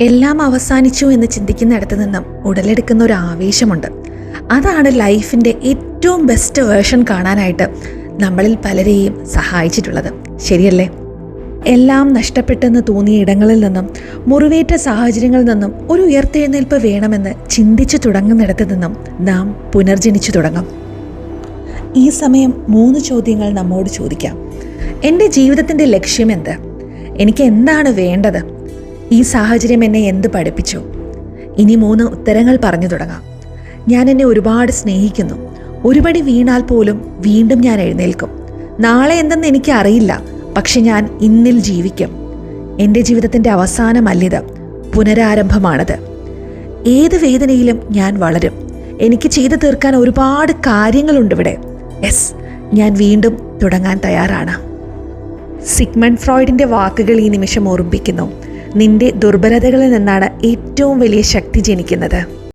എല്ലാം അവസാനിച്ചു എന്ന് ചിന്തിക്കുന്നിടത്ത് നിന്നും ഉടലെടുക്കുന്ന ഒരു ആവേശമുണ്ട്. അതാണ് ലൈഫിന്റെ ഏറ്റവും ബെസ്റ്റ് വേർഷൻ കാണാനായിട്ട് നമ്മളിൽ പലരെയും സഹായിച്ചിട്ടുള്ളത്. ശരിയല്ലേ? എല്ലാം നഷ്ടപ്പെട്ടെന്ന് തോന്നിയ ഇടങ്ങളിൽ നിന്നും മുറിവേറ്റ സാഹചര്യങ്ങളിൽ നിന്നും ഒരു ഉയർത്തെഴുന്നേൽപ്പ് വേണമെന്ന് ചിന്തിച്ചു തുടങ്ങുന്നിടത്ത് നിന്നും നാം പുനർജനിച്ചു തുടങ്ങും. ഈ സമയം മൂന്ന് ചോദ്യങ്ങൾ നമ്മോട് ചോദിക്കാം. എന്റെ ജീവിതത്തിന്റെ ലക്ഷ്യം എന്ത്? എനിക്ക് എന്താണ് വേണ്ടത്? ഈ സാഹചര്യം എന്നെ എന്ത് പഠിപ്പിച്ചു? ഇനി മൂന്ന് ഉത്തരങ്ങൾ പറഞ്ഞു തുടങ്ങാം. ഞാൻ എന്നെ ഒരുപാട് സ്നേഹിക്കുന്നു. ഒരുപടി വീണാൽ പോലും വീണ്ടും ഞാൻ എഴുന്നേൽക്കും. നാളെ എന്തെന്ന് എനിക്ക് അറിയില്ല. പക്ഷെ ഞാൻ ഇന്നിൽ ജീവിക്കും. എന്റെ ജീവിതത്തിന്റെ അവസാനമല്ലിത് പുനരാരംഭമാണത്. ഏത് വേദനയിലും ഞാൻ വളരും. എനിക്ക് ചെയ്തു തീർക്കാൻ ഒരുപാട് കാര്യങ്ങളുണ്ട് ഇവിടെ. എസ് ഞാൻ വീണ്ടും തുടങ്ങാൻ തയ്യാറാണ്. സിഗ്മണ്ട് ഫ്രോയിഡിന്റെ വാക്കുകൾ ഈ നിമിഷം ഓർമ്മിപ്പിക്കുന്നു. നിന്റെ ദുർബലതകളിൽ നിന്നാണ് ഏറ്റവും വലിയ ശക്തി ജനിക്കുന്നത്.